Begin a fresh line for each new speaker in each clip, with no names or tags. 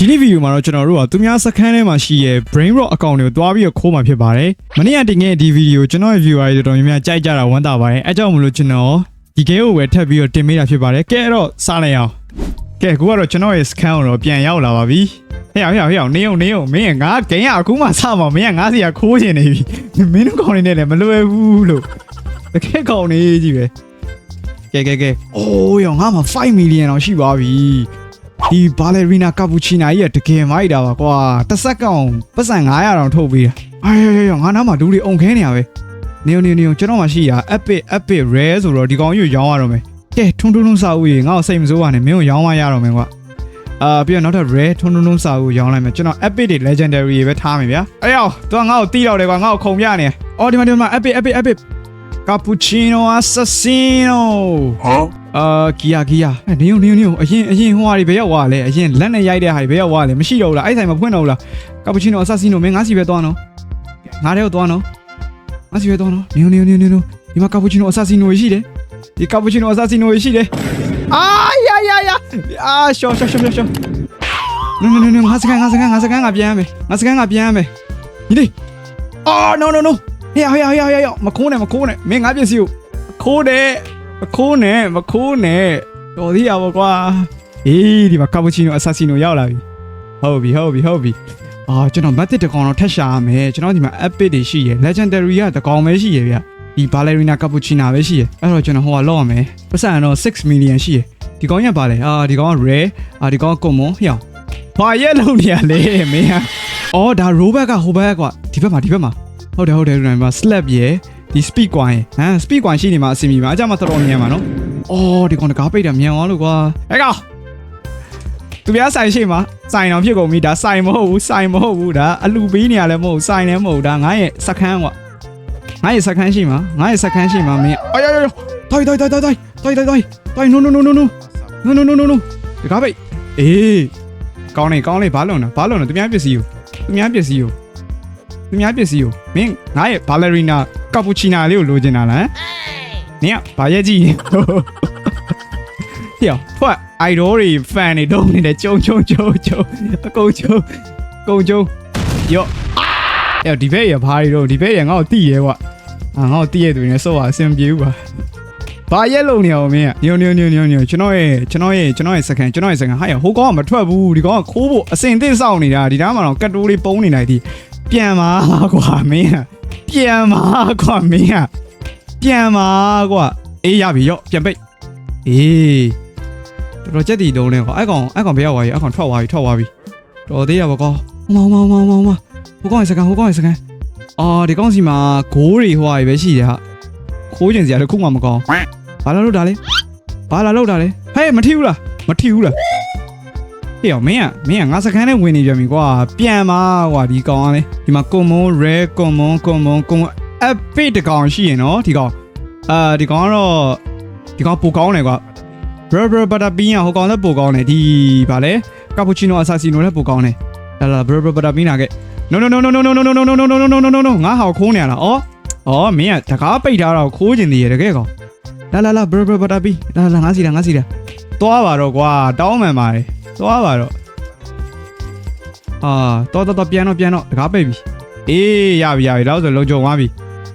ဒီနေ့ဗီဒီယိုမှာတော့ကျွန်တော်တို့ကသူများစခန်းထဲမှာရှိရဲ့ brain rot account တွေကိုတွားပြီးတော့ခိုးမှာဖြစ်ပါတယ်။မနေ့ကတင်ခဲ့တဲ့ဒီဗီဒီယိုကျွန်တော်ရဲ့ viewer တွေတော်တော်များများကြိုက်ကြတာဝမ်းသာပါတယ်။အဲကြောင့်မလို့ကျွန်တော်ဒီ game ကိုပဲထပ်ပြီးတော့တင်ပေးတာဖြစ်ပါတယ်။ကဲအဲ့တော့စားလိုက်အောင်။ကဲအခုကတော့ကျွန်တော်ရဲ့ scan ကိုတော့ပြန်ရောက်လာပါပြီ။ဟဲ့ဟဲ့ဟဲ့နေုံနေုံမင်းကငါ game ကအခုမှစမှာမင်းကငါစီကခိုးချင်နေပြီ။မင်းတို့ကောင်နေနဲ့လည်းမလွယ်ဘူးလို့။တကယ်ကောင်နေကြီးပဲ။ကဲကဲကဲအိုးရောငါမှ5 million တော့ရှိပါပြီ။ ဒီဘာလရီနာကာပူချီနာကြီးကတကယ်မိုက်တာပါကွာတစ်စက္ကန့်ပတ်စံ900တောင်ထုတ်ပေးတာအာရရငါနားမှာဒူးတွေအုံခဲနေရပဲနေုံနေုံနေုံကျွန်တော်မှရှိရ epic epic rare ဆိုတော့ဒီကောင်ကြီးကိုရောင်းရတော့မယ်ကဲထုံထုံထုံစာဦးရေငါ့ကိုစိတ်မစိုးပါနဲ့မင်းကိုရောင်းမရတော့မယ်ကွာအာပြီးတော့နောက်ထပ် rare ထုံထုံထုံစာဦးကိုရောင်းလိုက်မယ်ကျွန်တော် epic တွေ legendary တွေပဲထားမယ်ဗျာအဲ့ရောက်သူကငါ့ကိုတီးတော့တယ်ကွာငါ့ကိုခုံပြနေအော်ဒီမှာဒီမှာ epic epic epic cappuccino assassino
ဟမ်
အာဂီယာဂီယာအဲ့နေုံနေုံနေုံအရင်အရင်ဟိုဟာတွေဘယ်ရောက်သွားလဲအရင်လက်နဲ့ရိုက်တဲ့ဟာတွေဘယ်ရောက်သွားလဲမရှိတော့ဘူးလားအဲ့ဆိုင်မှာဖွင့်တော့ဘူးလားကာပူချီနိုအဆာဆီနိုမင်းငါးစီပဲသွားနော်ငါးတဲ့ကိုသွားနော်ငါးစီပဲသွားနော်နေုံနေုံနေုံနေုံဒီမှာကာပူချီနိုအဆာဆီနိုရှိတယ်ဒီကာပူချီနိုအဆာဆီနိုရှိတယ်အာယာယာယာအာရှော့ရှော့ရှော့ရှော့ရှော့နူနူနူနူငါစကန်ငါစကန်ငါစကန်ငါပြန်ရမယ်ငါစကန်ငါပြန်ရမယ်ဒီလေအော် no no no ဟေးဟေးဟေးဟေးမခိုးနဲ့မခိုးနဲ့မင်းငါပြည့်စီကိုခိုးတယ်မခိုးနဲ့မခိုးနဲ့တော်သေးရပါကွာအေးဒီမှာကာပူချီနိုအဆာဆီနိုရောက်လာပြီဟုတ်ပြီဟုတ်ပြီဟုတ်ပြီအာကျွန်တော်မတ်တစ်တကောင်တော့ထက်ရှာရမယ်ကျွန်တော်ဒီမှာ epic တွေရှိရယ် legendary ကတကောင်ပဲရှိရယ်ဗျဒီ ballerina cappuccino ပဲရှိရယ်အဲ့တော့ကျွန်တော်ဟိုကလောက်ရမယ်ပတ်စံတော့6 million ရှိရယ်ဒီကောင်ရပါလေအာဒီကောင်က rare အာဒီကောင်က common ဟျောင်းဘာရဲ့လုံးနေရလဲမင်းဟာအော်ဒါ robot ကဟိုဘက်ကဒီဘက်မှာဒီဘက်မှာ ဟုတ်တယ်ဟုတ်တယ်ဒီမှာ slap ရယ်ဒီ speed ကွိုင်းဟမ် speed ကွိုင်းရှိနေမှာအဆင်ပြေပါအကြမှာတော်တော်မြန်ပါနော်အော်ဒီကောင်တကားပိတ်တာမြန်သွားလို့ကွာဟဲ့ကောင်သူများဆိုင်ရှိမှာဆိုင်တော်ဖြစ်ကုန်ပြီဒါဆိုင်မဟုတ်ဘူးဆိုင်မဟုတ်ဘူးဒါအလူပေးနေရလဲမဟုတ်ဆိုင်လည်းမဟုတ်ဒါငါရဲ့စခန်းကွာငါရဲ့စခန်းရှိမှာငါရဲ့စခန်းရှိမှာမင်းအော်ယောယောတိုင်တိုင်တိုင်တိုင်တိုင်တိုင်တိုင်တိုင်တိုင် no no no no no no no no no no တကားပိတ်အေးကောင်းနေကောင်းနေဘာလုံးလဲဘာလုံးလဲသူများပစ္စည်းကိုသူများပစ္စည်းကို သူများပစ္စည်းကိုမင်းငါရဲ့ ballerina cappuccino လေးကိုလိုချင်တာလားဟမ်နင်ကဘာရဲ့ကြည့်ဟေ့ဖွက် idol တွေ fan တွေတုံးနေတယ်ကြုံကြုံကြုံကြုံအကုန်ကြုံအကုန်ကြုံယော့အဲ့ဒီဘက်ရဘာတွေတော့ဒီဘက်ရငါ့ကိုတိရဲကွာအာငါ့ကိုတိရဲသူနေစောအဆင်ပြေဘူးပါဘာရဲ့လုံနေအောင်မင်းကညိုညိုညိုညိုညိုကျွန်တော်ရဲ့ကျွန်တော်ရဲ့ကျွန်တော်ရဲ့စကန်ကျွန်တော်ရဲ့စကန်ဟာရဟိုကောင်ကမထွက်ဘူးဒီကောင်ကခိုးဖို့အစင်သစ်စောင့်နေတာဒီသားမှာတော့ကတ်တိုးလေးပုံးနေလိုက်ဒီ ပြန်ပါကွာမင်းကပြန်ပါကွာမင်းကပြန်ပါကွာအေးရပြီရော့ပြန်ပိတ်အေးတော်တော်ကြက်တီတုံးနေကွာအဲ့ကောင်အဲ့ကောင်ဘယ်ရောက်သွားပြီအဲ့ကောင်ထွက်သွားပြီထွက်သွားပြီတော်သေးရပါကောဟောမောင်မောင်မောင်မောင်မောင်ဟိုကောင်ရဲ့စကန်ဟိုကောင်ရဲ့စကန်အော်ဒီကောင်စီမှာဂိုးတွေဟိုဟာပဲရှိတယ်ဟာခိုးကျင်စရာတစ်ခုမှမကောင်းဘာလာလို့တာလဲဘာလာလို့တာလဲဟဲ့မထီဘူးလားမထီဘူးလား ဟေ့အောင်မင်းကမင်းကငါစကန်နဲ့ဝင်နေပြန်ပြီကွာပြန်ပါကွာဒီကောင်ကလေဒီမှာကွန်မွန်ရဲကွန်မွန်ကွန်မွန်ကွန်အပစ်တကောင်ရှိရင်နော်ဒီကောင်အာဒီကောင်ကတော့ဒီကောင်ပိုကောင်းတယ်ကွာဘရဘရဘတာပင်းရဟိုကောင်လည်းပိုကောင်းတယ်ဒီဗာလဲကာပူချီနိုအဆာဆီနိုလည်းပိုကောင်းတယ်လာလာဘရဘရဘတာပင်းနာကဲ no no no no no no no no no no no no no no no no ငါဟောက်ခိုးနေရလားဩဩမင်းကတကားပိတ်ထားတော့ခိုးကျင်သေးရတကယ်ကောင်လာလာလာဘရဘရဘတာပင်းလာလာငါစီလာငါစီလာသွားပါတော့ကွာတောင်းမှန်ပါတယ် သွားပါတော့အာတော်တော်တော်ပြန်တော့ပြန်တော့တကားပိတ်ပြီအေးရပြီရပြီတော့ဆိုလုံကြုံသွားပြီ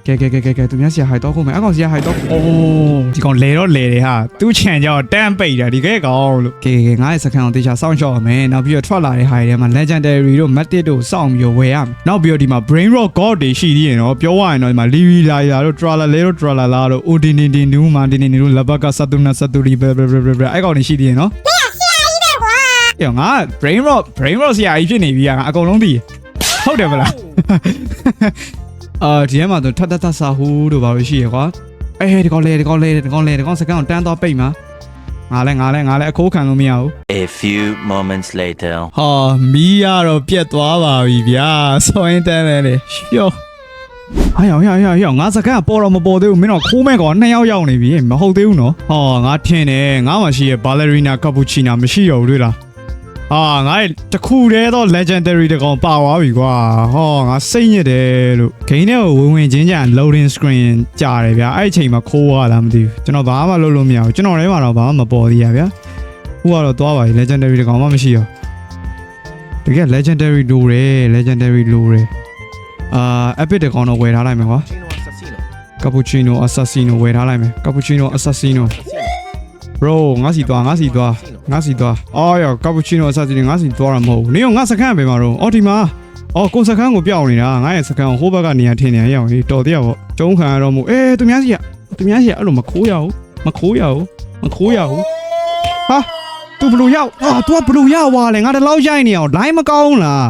ကဲကဲကဲကဲကဲသူများဆရာဟိုက်တော့ခုမယ်အကောင်ဆရာဟိုက်တော့အိုးဒီကောင်လဲတော့လဲတယ်ဟာသူ့ချန်ကြောတန်းပိတ်တာဒီကဲကောင်လို့ကဲကဲငါ့ရဲ့စကန်ကိုတေချာစောင့်ရှောက်ရမယ်နောက်ပြီးတော့ထွက်လာတဲ့ဟာတွေထဲမှာ legendary တို့ matic တို့စောင့်ပြီးတော့ဝယ်ရမယ်နောက်ပြီးတော့ဒီမှာ brain rock god တွေရှိသေးရင်တော့ပြောရရင်တော့ဒီမှာ livi လာရာတို့ trala လဲတို့ trala လာတို့ odin din din နူးမာ din din တို့ labaka satuna saturi ဘယ်ဘယ်ဘယ်ဘယ်အဲ့ကောင်တွေရှိသေးရင်နော် ကဲငါ brain rock brain rock ဆရာကြီးဖြစ်နေပြီကငါအကုန်လုံးသိဟုတ်တယ်မလားအာဒီထဲမှာတော့ထပ်ထပ်ထပ်စာဟူးတို့ဘာလို့ရှိရကွာအေးဒီကောင်လဲဒီကောင်လဲဒီကောင်လဲဒီကောင်စကန်ကိုတန်းတော့ပိတ်မှာငါလဲငါလဲငါလဲအခိုးခံလို့မရဘူး
A few moments later.
ဟာမီးရတော့ပြက်သွားပါပြီဗျာစောင်းရင်တန်းလဲလေရှောဟာယောင်ယောင်ယောင်ယောင်ငါစကန်ကပေါ်တော့မပေါ်သေးဘူးမင်းတော့ခိုးမဲ့ကောင်နှစ်ယောက်ရောက်နေပြီမဟုတ်သေးဘူးနော်ဟောငါထင်တယ်ငါမှရှိရဲ့ ballerina cappuccino မရှိတော့ဘူးတွေ့လား အာငါတခုတည်းတော့ legendary တကောင်ပါသွားပြီကွာဟောငါစိတ်ညစ်တယ်လို့ဂိမ်းထဲကိုဝင်ဝင်ချင်းချန် loading screen ကြာတယ်ဗျာအဲ့ဒီအချိန်မှာခိုးရလားမသိဘူးကျွန်တော်ဘာမှလုပ်လို့မရဘူးကျွန်တော်ထဲမှာတော့ဘာမှမပေါ်သေးရဗျာဟိုကတော့သွားပါပြီ legendary တကောင်မှမရှိတော့ကယ် legendary လိုတယ် legendary လိုတယ်အာ epic တကောင်တော့ဝယ်ထားလိုက်မယ်ကွာ
Chino assassino.
cappuccino assassino ဝယ်ထားလိုက်မယ် cappuccino assassino bro ငါစီသွားငါစီသွားငါစီသွားအော်ယော cappuccino assassino ငါစီသွားတာမဟုတ်ဘူးနင်ကငါစခန်းပဲမှာတော့အော်ဒီမှာအော်ကိုစခန်းကိုပြောင်းနေတာငါရဲ့စခန်းကိုဟိုဘက်ကနေရာထင်နေရအောင်ဟေးတော်တရားပေါ့ကျုံးခံရတော့မို့အေးသူများစီကသူများစီကအဲ့လိုမခိုးရဘူးမခိုးရဘူးမခိုးရဘူးဟာ तू ဘလို့ရောက်အာ तू ကဘလို့ရောက်သွားလဲငါတလောက်ရိုက်နေအောင် line မကောင်းလား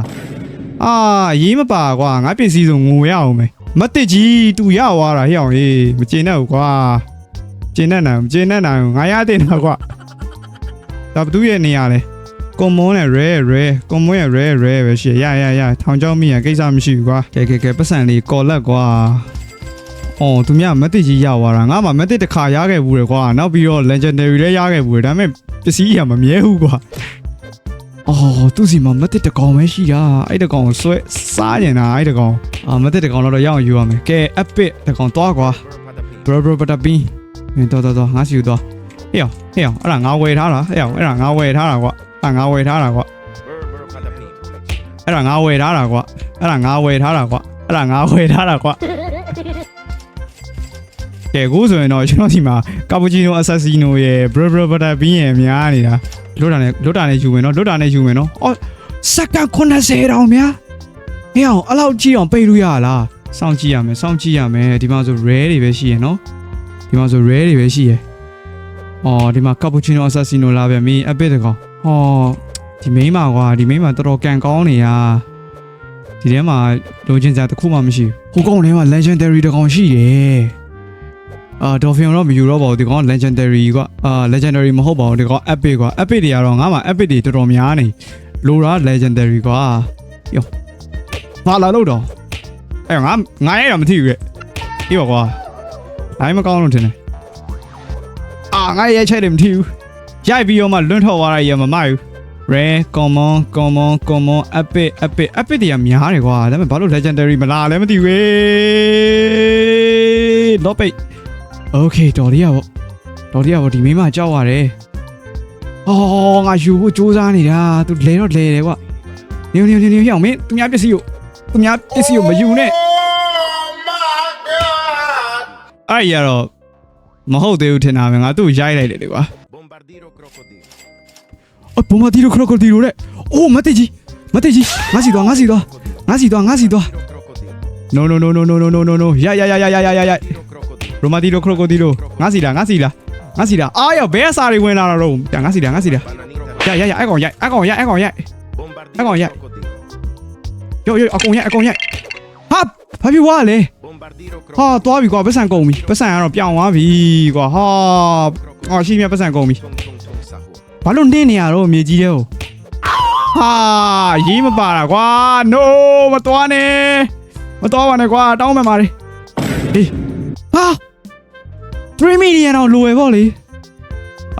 အာရေးမပါကွာငါပစ္စည်းဆိုငိုရအောင်မယ်မတစ်ကြီး तू ရောက်သွားတာဟဲ့အောင်ဟေးမကျင်တော့ဘူးကွာ ကျင်တတ်နိုင်မကျင်တတ်နိုင်ဘူးငါရတဲ့တော့ကွာဒါဘသူရဲ့နေရာလဲကွန်မွန်နဲ့ rare rare ကွန်မွန်ရဲ့ rare rare ပဲရှိရရရရထောင်ချောင်းမိရကိစ္စမရှိဘူးကွာကဲကဲကဲပတ်စံလေးကော်လက်ကွာအော်သူများမတစ်ကြီးရောက်သွားတာငါမှမတစ်တစ်ခါရခဲ့ဘူးလေကွာနောက်ပြီးတော့ legendary လည်းရခဲ့ဘူးလေဒါပေမဲ့ပစ္စည်းရမမြဲဘူးကွာအော်သူစီမှာမတစ်တစ်ကောင်ပဲရှိတာအဲ့တကောင်ဆွဲစားနေတာအဲ့တကောင်အာမတစ်တစ်ကောင်တော့ရအောင်ယူရမယ်ကဲ epic တကောင်သွားကွာ
Bro,
bro
para
bro ပတပင်း မင်းတော်တော်တော်ငါစီယူသွားဟေ့အောင်ဟေ့အောင်အဲ့ဒါငါဝယ်ထားတာဟေ့အောင်အဲ့ဒါငါဝယ်ထားတာကွာအဲ့ဒါငါဝယ်ထားတာကွာ
Bro, bro, para mí.
အဲ့ဒါငါဝယ်ထားတာကွာအဲ့ဒါငါဝယ်ထားတာကွာအဲ့ဒါငါဝယ်ထားတာကွာကဲကိုဆိုရင်တော့ကျွန်တော်ဒီမှာကာပူချီနိုအဆက်စီနိုရဲ့ bro bro ပတပင်းရဲ့များနေတာလွတ်တာနဲ့လွတ်တာနဲ့ယူမယ်နော်လွတ်တာနဲ့ယူမယ်နော်အော်စက္ကန့်90တောင်များဟေ့အောင်အဲ့လောက်ကြည့်အောင်ပိတ်လို့ရလားစောင့်ကြည့်ရမယ်စောင့်ကြည့်ရမယ်ဒီမှာဆို rare တွေပဲရှိရနော် ဒီမှာဆို rare တွေပဲရှိရအော်ဒီမှာ cappuccino assassino လာပြန်ပြီအပစ်တကောင်ဟောဒီမိန်းမကွာဒီမိန်းမတော်တော်ကန်ကောင်းနေရဒီထဲမှာလိုချင်စရာတစ်ခုမှမရှိဘူးဟိုကောင်ထဲမှာ legendary တကောင်ရှိတယ်အာ dolphin တော့မယူတော့ပါဘူးဒီကောင်က legendary ကွာအာ legendary မဟုတ်ပါဘူးဒီကောင် epic ကွာ epic တွေကတော့ငါမှ epic တွေတော်တော်များနေလိုတာ legendary ကွာယောဘာလာလို့တော့အဲ့ငါငါရဲတော့မသိဘူးရဲ့အေးပါကွာ အဲ့မကောင်းလို့ထင်တယ်အာငါရဲချက်တယ်မသိဘူးရိုက်ပြီးတော့မှလွန့်ထော်သွားရရမမိုက်ဘူး rare common common common epic epic epic တွေကများတယ်ကွာဒါပေမဲ့ဘာလို့ legendary မလာလဲမသိဘူးေးတော့ပိတ် okay တော်ရရပေါ့တော်ရရပေါ့ဒီမိမကြောက်ရတယ်အော်ငါယူဖို့စူးစမ်းနေတာသူလဲတော့လဲတယ်ကွာနေနေနေနေဟျောင်းမင်းသူများပစ္စည်းကိုသူများပစ္စည်းကိုမယူနဲ့ အဲ့ရတော့မဟုတ်သေးဘူးထင်တာပဲငါသူ့ကိုရိုက်လိုက်တယ်လေကွာ
Bombardiro crocodilo.
အဘုံမတီရိုခရိုကိုတီရိုတဲ့အိုးမတိကြီးမတိကြီးငါစီသွားငါစီသွားငါစီသွားငါစီသွား
Crocodilo.
no no no no no no no no no ရရရရရရရရ
Crocodilo.
ရိုမာတီရိုခရိုကိုတီရိုငါစီလားငါစီလားငါစီလားအားရောက်ဘဲအစာတွေဝင်လာတော့ငါစီလားငါစီလား
Bananita.
ရရရအကောင်ရိုက်အကောင်ရိုက်အကောင်ရိုက်
Bombardiro
Ecco, yeah.
crocodilo.
ရောရောအကောင်ရိုက်အကောင်ရိုက်ဟာဘာဖြစ်သွားလဲ
Bombardiro
ဟာ
crocodilo.
သွားပြီကွာပတ်စံကုန်ပြီပတ်စံကတော့ပြောင်းသွားပြီကွာဟာအော်ရှိမြပတ်စံကုန်ပြီ
Tung tung tung sahu.
ဘာလို့နင်းနေရတော့မြေကြီးတဲ့ဟိုဟာရေးမပါတာကွာ no မတော်နဲ့မတော်ပါနဲ့ကွာတောင်းမှန်ပါလေဟေးဟာ3 million တော့လိုရပေါ့လေ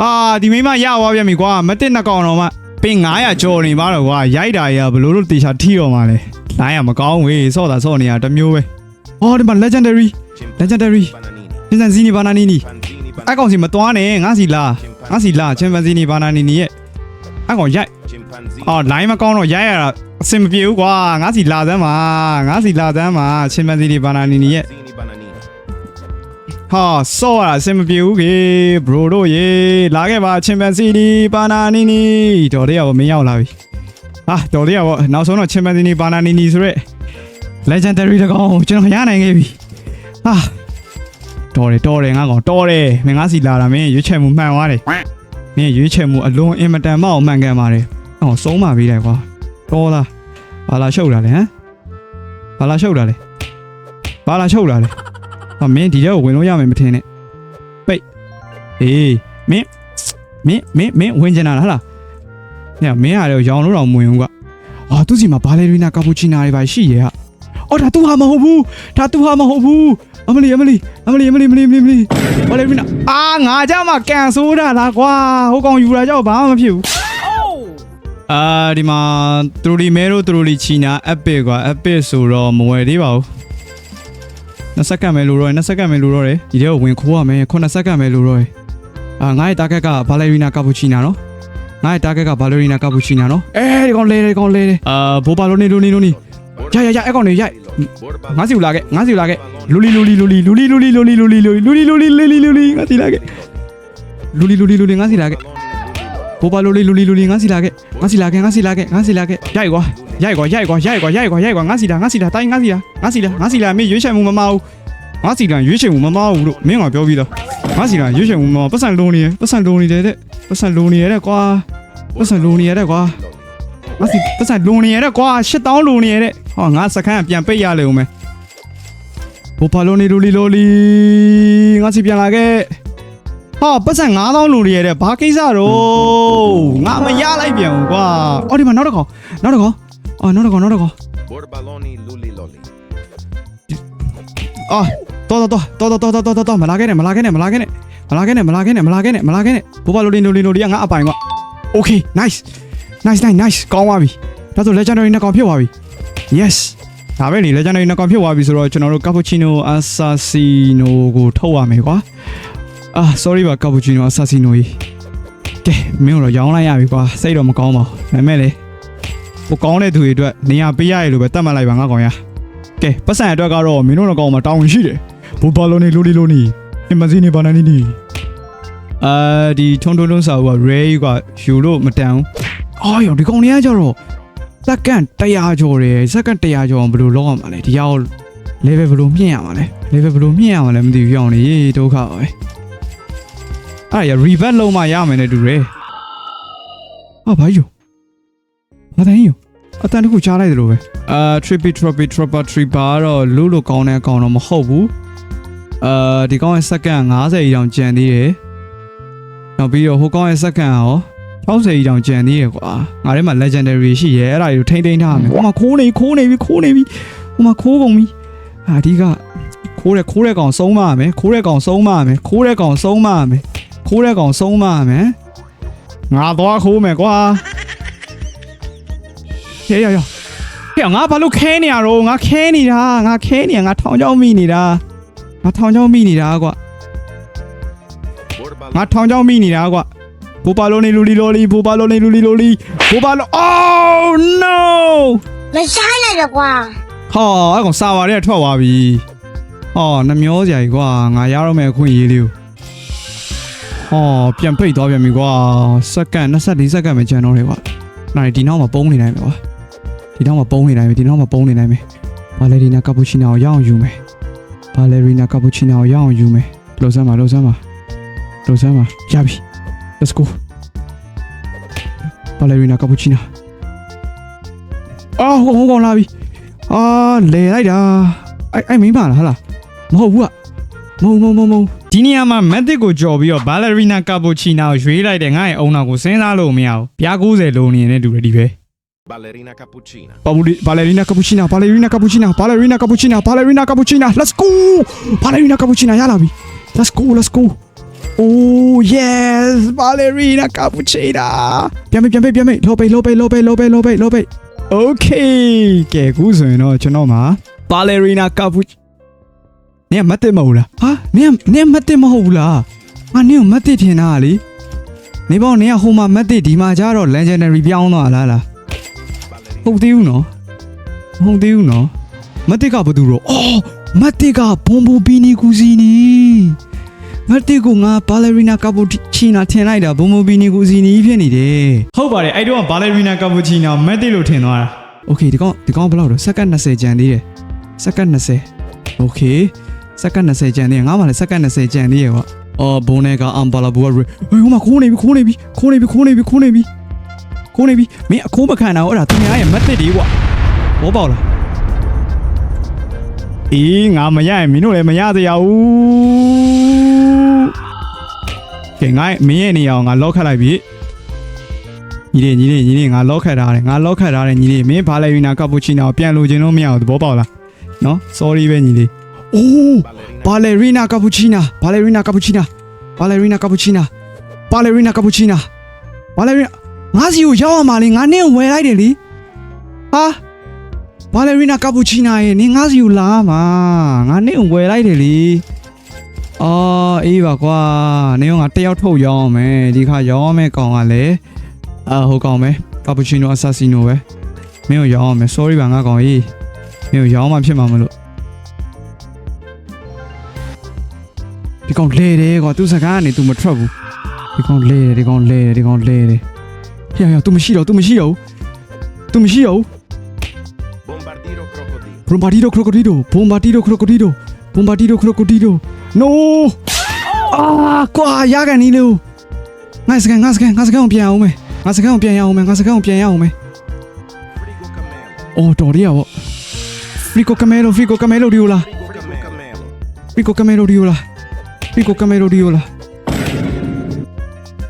အာဒီမိမရသွားပြန်ပြီကွာမတစ်နှစ်ကောင်တော့မှပင်900ကျော်နေပါတော့ကွာရိုက်တာရဘလို့လို့တေချာထီတော့မှလဲလိုင်းရမကောင်းဝေးစော့တာစော့နေရတစ်မျိုးပဲ အော်ဒီမှာ legendary legendary
Bananini.
ပင်စံစီနီဘာနာနီနီ
Panzini
အကောင်စီမသွားနဲ့ငါစီလာငါစီလာချင်ပန်စီနီဘာနာနီနီရဲ့အကောင်ရိုက်
Chimpanzini.
အော် line မကောင်းတော့ရိုက်ရတာအဆင်မပြေဘူးကွာငါစီလာသမ်းပါငါစီလာသမ်းပါချင်ပန်စီနီဘာနာနီနီရဲ့
Panzini bananini.
ဟာစောရတာအဆင်မပြေဘူးကေဘရိုတို့ရေလာခဲ့ပါချင်ပန်စီနီဘာနာနီနီတော်လေးရောမင်းရောက်လာပြီဟာတော်လေးရောနောက်ဆုံးတော့ချင်ပန်စီနီဘာနာနီနီဆိုရက် legendary တကောင်ကျွန်တော်ရနိုင်ခဲ့ပြီဟာတော်တယ်တော်တယ်ငါကောင်တော်တယ်မင်းငါစီလာတာမင်းရွေးချယ်မှုမှန်သွားတယ်မင်းရွေးချယ်မှုအလွန်အင်မတန်မအောင်မှန်ကန်ပါတယ်အော်ဆုံးပါပြီလေကွာတော်လားဘာလာရှုပ်တာလဲဟမ်ဘာလာရှုပ်တာလဲဘာလာရှုပ်တာလဲဟာမင်းဒီထဲကိုဝင်လို့ရမယ်မထင်နဲ့ပိတ်အေးမင်းမင်းမင်းမင်းဝင်ကျင်လာလားဟလားညမင်းရတယ်ရောင်လို့တော့မဝင်ဘူးကွာအာသူစီမှာဘာလေရီနာကာပူချီနာတွေပါရှိရဲ့ဟာ အော်ဒါသူဟာမဟုတ်ဘူးဒါသူဟာမဟုတ်ဘူးအမလီအမလီအမလီအမလီအမလီအမလီအမလီဘာလေရီနာအာငါကြမှာကန်ဆိုးတာလားကွာဟိုကောင်ယူလာကြောက်ဘာမှမဖြစ်ဘူးအာဒီမှာထရူလီမဲရိုထရူလီချီနာအပစ်ကွာအပစ်ဆိုတော့မဝယ်သေးပါဘူး20စက္ကန့်ပဲလိုတော့တယ်20စက္ကန့်ပဲလိုတော့တယ်ဒီထဲကိုဝင်ခိုးရမယ်9စက္ကန့်ပဲလိုတော့တယ်အာငါ့ရဲ့တာဂက်ကဘာလေရီနာကာပူချီနာနော်ငါရဲ့ target က ballerina cappuccino နော်အဲဒီကောင်လဲတယ်ကောင်လဲတယ်အာဘောပါလိုနေလိုနေလိုနေ ရရရအဲ့ကောင်တွေရိုက်ငါစီကိုလာခဲ့ငါစီကိုလာခဲ့လူလီလူလီလူလီလူလီလူလီလူလီလူလီလူလီလူလီလူလီလူလီလူလီငါစီလာခဲ့လူလီလူလီလူလီငါစီလာခဲ့ဘောပါလူလီလူလီလူလီငါစီလာခဲ့ငါစီလာခဲ့ငါစီလာခဲ့ငါစီလာခဲ့ရိုက်ကွာရိုက်ကွာရိုက်ကွာရိုက်ကွာရိုက်ကွာရိုက်ကွာငါစီလာငါစီလာတိုင်းငါစီလာငါစီလာငါစီလာမင်းရွေးချယ်မှုမမအောင်ငါစီလာရွေးချယ်မှုမမအောင်လို့မင်းကပြောပြီးတော့ငါစီလာရွေးချယ်မှုမမပတ်စံလုံးနေရပတ်စံလုံးနေတယ်တဲ့ပတ်စံလုံးနေရတဲ့ကွာပတ်စံလုံးနေရတဲ့ကွာ ငါစီပတ်စံလုံနေရတဲ့ကွာ8000လုံနေရတဲ့ဟောငါစခန်းကပြန်ပိတ်ရလေဦးမယ်ဘောပါလိုနေလိုလီလိုလီငါစီပြန်လာခဲ့ဟောပတ်စံ9000လုံနေရတဲ့ဘာကိစ္စတော့ငါမရလိုက်ပြန်ဘူးကွာအော်ဒီမှာနောက်တစ်ခေါက်နောက်တစ်ခေါက်အော်နောက်တစ်ခေါက်နောက်တစ်ခေါက်
Borbaloni luli loli.
အော်တော်တော်တော်တော်တော်တော်တော်တော်မလာခဲ့နဲ့မလာခဲ့နဲ့မလာခဲ့နဲ့မလာခဲ့နဲ့မလာခဲ့နဲ့မလာခဲ့နဲ့မလာခဲ့နဲ့ဘောပါလိုလီလိုလီလိုလီကငါအပိုင်ကွာ okay nice nice nice nice ကောင်းပါပြီဒါဆို legendary နှစ်ကောင်ဖြစ်သွားပြီ yes ဒါပဲလေ legendary နှစ်ကောင်ဖြစ်သွားပြီဆိုတော့ကျွန်တော်တို့ cappuccino assassino ကိုထုတ်ရမယ်ကွာအာ sorry ပါ cappuccino assassino ကြီးကဲမင်းတို့ရောင်းလိုက်ရပြီကွာစိတ်တော့မကောင်းပါဘူးဒါပေမဲ့လေကိုကောင်းတဲ့သူတွေအတွက်နေရာပေးရရလို့ပဲတတ်မှတ်လိုက်ပါငါကောင်ရကဲပတ်စံအတွက်ကတော့မင်းတို့တော့ကောင်းမှာတောင်းရှိတယ်ဘူပါလိုနေလိုလီလိုနီအမစီနေဘာနာနီနီအာဒီထုံထုံထုံစာဦးက ray ကယူလို့မတန်ဘူး အော်ရောဒီကောင်တွေကကြတော့စက္ကန့်100ကျော်တယ်စက္ကန့်100ကျော်ဘယ်လိုလောက်ရမှာလဲဒီရောက် level ဘယ်လိုမြင့်ရမှာလဲ level ဘယ်လိုမြင့်ရမှာလဲမသိဘူးရောက်နေရေးဒုက္ခပါပဲအဲ့ရ revert လုံးမှရမယ်နဲ့တူတယ်ဟာဘာယူဘာတိုင်းယူအတန်တခုချားလိုက်တယ်လို့ပဲအာ trippy trippy tripper tripper တော့လူလိုကောင်းတဲ့အကောင်တော့မဟုတ်ဘူးအာဒီကောင်ရဲ့စက္ကန့်90တောင်ကျန်သေးတယ်နောက်ပြီးတော့ဟိုကောင်ရဲ့စက္ကန့်ရော 60ကြီးတောင်ကြံသေးရကွာငါထဲမှာ legendary ရှိရဲအဲ့ဒါတွေကိုထိမ့်သိမ်းထားရမယ်ဟိုမှာခိုးနေခိုးနေပြီခိုးနေပြီဟိုမှာခိုးကုန်ပြီအာအဓိကခိုးတဲ့ခိုးတဲ့ကောင်ဆုံးမရမယ်ခိုးတဲ့ကောင်ဆုံးမရမယ်ခိုးတဲ့ကောင်ဆုံးမရမယ်ခိုးတဲ့ကောင်ဆုံးမရမယ်ငါသွားခိုးမယ်ကွာဟေးရရဟေးငါဘာလို့ခဲနေရတော့ငါခဲနေတာငါခဲနေရငါထောင်ချောင်းမိနေတာငါထောင်ချောင်းမိနေတာကွာ
Borbaloni.
ငါထောင်ချောင်းမိနေတာကွာ ဘူပါလိုနေလူလီလိုလီဘူပါလိုနေလူလီလိုလီဘူပါလို Oh no
မဆိုင်လိုက်တော့ကွာ
ဟာအဲ့ကောင်စာပါတဲ့ထွက်သွားပြီဟောနှမျောစရာကြီးကွာငါရတော့မယ်အခွင့်အရေးလေးကိုဟောပြန်ပိတ်သွားပြန်ပြီကွာစက္ကန့်24စက္ကန့်ပဲကျန်တော့တယ်ကွာနိုင်ဒီနောက်မှာပုံးနေနိုင်မယ်ကွာဒီနောက်မှာပုံးနေနိုင်မယ်ဒီနောက်မှာပုံးနေနိုင်မယ်ဘာလေရီနာကပူချီနိုကိုရအောင်ယူမယ်ဘာလေရီနာကပူချီနိုကိုရအောင်ယူမယ်လောစမ်းပါလောစမ်းပါလောစမ်းပါရပြီ Let's go. Ballerina cappuccino. အာဟိုဟိုကောင်လာပြီ။အာလဲလိုက်တာ။အဲ့အဲ့မင်းပါလားဟလား။မဟုတ်ဘူးက။မုံမုံမုံမုံဒီနေရာမှာ method ကိုကြော်ပြီးတော့ ballerina cappuccino ကိုရွေးလိုက်တဲ့ငါ့ရဲ့အုံနောက်ကိုစဉ်းစားလို့မရဘူး။ပြား90လုံးနေနဲ့တူတယ်ဒီပဲ
Ballerina cappuccina.
Babuli, ballerina cappuccina, ballerina cappuccina, ballerina cappuccina, ballerina cappuccina. Let's go. Ballerina cappuccina, ya la vi. Let's go, let's go. Oh yes ဘာလရီနာကာပူချီနာပြန်ပြန်ပြန်ပြန်လောပိလောပိလောပိလောပိလောပိလောပိ okay ကဲခုဆိုရင်တော့ကျွန်တော်မှာဘာလရီနာကာပူနင်ကမတ်တက်မဟုတ်လားဟာနင်ကနင်ကမတ်တက်မဟုတ်ဘူးလားဟာနင်ကမတ်တက်ထင်တာလေနေပေါ့နင်ကဟိုမှာမတ်တက်ဒီမှာကျတော့ legendary ပြောင်းသွားလားလား
Ballerina.
ဟုတ်သေးဘူးနော်မဟုတ်သေးဘူးနော်မတ်တက်ကဘာတူတော့အော်မတ်တက်ကဘွန်ဘိုဘီနီကူစီနီ မတ်တက်ကိုငါဘာလရီနာကာပူချီနာထင်လိုက်တာဘွန်ဘိုဘီနီကူစီနီဖြစ်နေတယ်ဟုတ်ပါတယ်အဲ့တော့ဘာလရီနာကာပူချီနာမတ်တက်လို့ထင်သွားတာโอเคဒီကောင်ဒီကောင်ဘယ်လောက်တော့စက္ကန့်20ကျန်သေးတယ်စက္ကန့်20โอเคစက္ကန့်20ကျန်သေးတယ်ငါမှလည်းစက္ကန့်20ကျန်သေးရကွာအော်ဘုံနဲ့ကအမ်ဘာလာဘူကဟေးဟိုမှာခိုးနေပြီခိုးနေပြီခိုးနေပြီခိုးနေပြီခိုးနေပြီ ခိုးနေပြီမင်းအခိုးမခံတာဟုတ်လားသူများရဲ့မက်သစ်တွေကွာဘောပေါက်လားအေးငါမရရင်မင်းတို့လည်းမရသေးရဘူး ကဲငါမင်းရဲ့နေရာကိုငါလော့ခတ်လိုက်ပြီညီလေးညီလေးညီလေးငါလော့ခတ်ထားတယ်ငါလော့ခတ်ထားတယ်ညီလေးမင်းဘာလဲရီနာကပူချီနာကိုပြန်လိုချင်လို့မရဘူးသဘောပေါက်လားနော် sorry ပဲညီလေးအိုး
Ballerina.
ဘာလေရီနာကပူချီနာဘာလေရီနာကပူချီနာဘာလေရီနာကပူချီနာဘာလေရီနာကပူချီနာဘာလေရီနာငါစီကိုရောက်ရမှာလေငါနဲ့ဝယ်လိုက်တယ်လေဟာဘာလေရီနာကပူချီနာရဲ့နင်ငါစီကိုလာမှာငါနဲ့ဝယ်လိုက်တယ်လေ အော်အေးပါကွာနင်ကငါတယောက်ထုတ်ရောင်းအောင်မယ်ဒီခါရောင်းအောင်မယ်ကောင်ကလည်း အာဟိုကောင်ပဲကာပူချီနိုအဆာစီနိုပဲမင်းကိုရောင်းအောင်မယ် sorry ပါငါကောင်ကြီးမင်းကိုရောင်းမှဖြစ်မှာမလို့ဒီကောင်လဲတယ်ကွာသူစကားကနေ तू မထွက်ဘူးဒီကောင်လဲတယ်ဒီကောင်လဲတယ်ဒီကောင်လဲတယ်ဟေ့ဟေ့ तू မရှိတော့ तू မရှိတော့ तू မရှိတော့
Bombardiro crocodilo.
Bombardiro crocodilo Bombardiro crocodilo Bombardiro crocodilo No အာကွာရကန်နီးလို့ငါစကန်ငါစကန်ငါစကန်ကိုပြန်အောင်မယ်ငါစကန်ကိုပြန်ရအောင်မယ်ငါစကန်ကိုပြန်ရအောင်မယ်
Frigo camelo.
အော်တော်ရရပေါ့ Frico Camelo Frico Camelo ဒီလား
Frigo camelo.
Frico Camelo ဒီလား Frico Camelo ဒီလား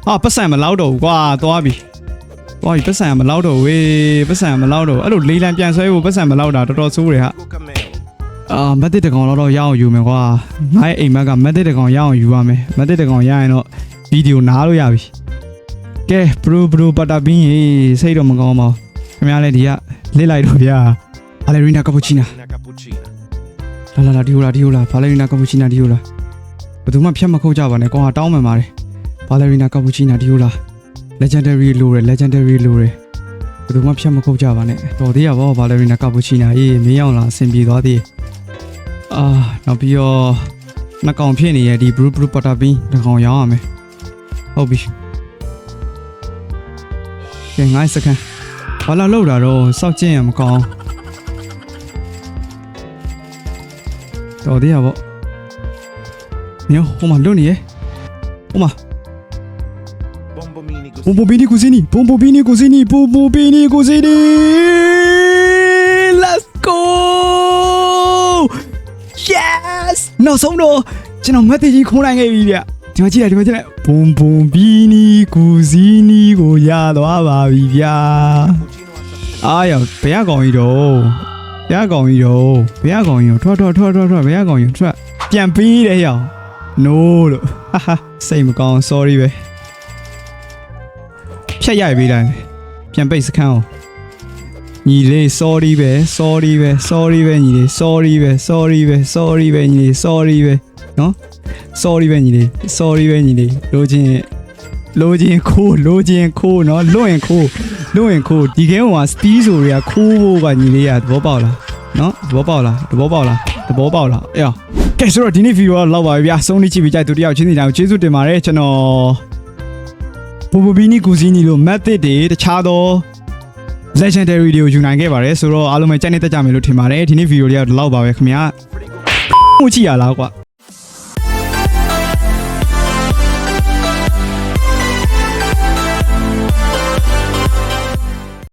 အာပတ်စံမလောက်တော့ဘူးကွာသွားပြီသွားပြီပတ်စံမလောက်တော့ဝေးပတ်စံမလောက်တော့အဲ့လိုလေးလံပြန်ဆွဲဖို့ပတ်စံမလောက်တာတော်တော်ဆိုးတယ်ဟာ
Frigo camelo.
အာမက်တစ်တကောင်တော့တော့ရအောင်ယူမယ်ကွာငါ့ရဲ့အိမ်မက်ကမက်တစ်တကောင်ရအောင်ယူရမယ်မက်တစ်တကောင်ရရင်တော့ဗီဒီယိုနားလို့ရပြီကဲဘရူဘရူပတာပင်းရေစိတ်တော့မကောင်းပါဘူးခင်ဗျားလည်းဒီကလစ်လိုက်တော့ဗျာအလေရီနာကပူချီနာ
Una cappuccina.
လာလာလာဒီဟိုလာဒီဟိုလာဘာလေရီနာကပူချီနာဒီဟိုလာဘယ်သူမှဖြတ်မခုတ်ကြပါနဲ့ကွာတောင်းမှန်ပါတယ်ဘာလေရီနာကပူချီနာဒီဟိုလာ legendary လို့ရ legendary လို့ရဘယ်သူမှဖြတ်မခုတ်ကြပါနဲ့တော်သေးရပါဘာလေရီနာကပူချီနာရေးမင်းအောင်လာအဆင်ပြေသွားသေးတယ် အာနောက်ပြီးတော့နှစ်ကောင်ဖြစ်နေရဲ့ဒီ blue blue butter bean တစ်ကောင်ရောင်းရမယ်ဟုတ်ပြီကဲ9စက္ကန့်ဘာလာလောက်တာတော့စောက်ကျင်ရမကောင်းတော်သေးရပေါ့ညဟိုမှာလွတ်နေရဲ့ဟိုမှာ
Bombomini così.
Bombobini Cusini Bombobini Cusini Bombobini Cusini Yes နောက်ဆုံးတော့ကျွန်တော်မက်သေးကြီးခိုးနိုင်ခဲ့ပြီဗျဒီမှာကြည့်လိုက်ဒီမှာကြည့်လိုက် Bombobini Cusini ကိုရသွားပါပြီဗျာ
Cappuccino assassino.
အားရဘယ်ရကောင်ကြီးတော့ဘယ်ရကောင်ကြီးတော့ဘယ်ရကောင်ကြီးတော့ထွက်ထွက်ထွက်ထွက်ထွက်ဘယ်ရကောင်ကြီးထွက်ပြန်ပြီးတယ်ရော no လို့ဟာဟာစိတ်မကောင်း sorry ပဲဖြတ်ရိုက်ပေးတိုင်းပြန်ပိတ်စခန်းအောင် ညီလေး sorry ပဲ sorry ပဲ sorry ပဲညီလေး sorry ပဲ sorry ပဲ sorry ပဲညီလေး sorry ပဲနော် sorry ပဲညီလေး sorry ပဲညီလေးလိုချင်လိုချင်ခိုးလိုချင်ခိုးနော်လွတ်ရင်ခိုးလွတ်ရင်ခိုးဒီကဲဟိုက speed ဆိုတွေကခိုးဖို့ကညီလေးကသဘောပေါက်လားနော်သဘောပေါက်လားသဘောပေါက်လားသဘောပေါက်လားအေးအောင်ကဲဆိုတော့ဒီနေ့ဗီဒီယိုကတော့လောက်ပါပြီဗျာဆုံးနေကြည့်ပြီးကြိုက်သူတယောက်ချင်းစီတိုင်းကိုကျေးဇူးတင်ပါတယ်ကျွန်တော်ဘူဘူဘီနီကူစီနီလို method တွေတခြားသော legendary တွေကိုယူနိုင်ခဲ့ပါတယ်ဆိုတော့အားလုံးပဲကြိုက်နေတတ်ကြမယ်လို့ထင်ပါတယ်ဒီနေ့ဗီဒီယိုလေးကတော့ဒီလောက်ပါပဲခင်ဗျာ
Frigo
မှုကြည့်ရလားကွာ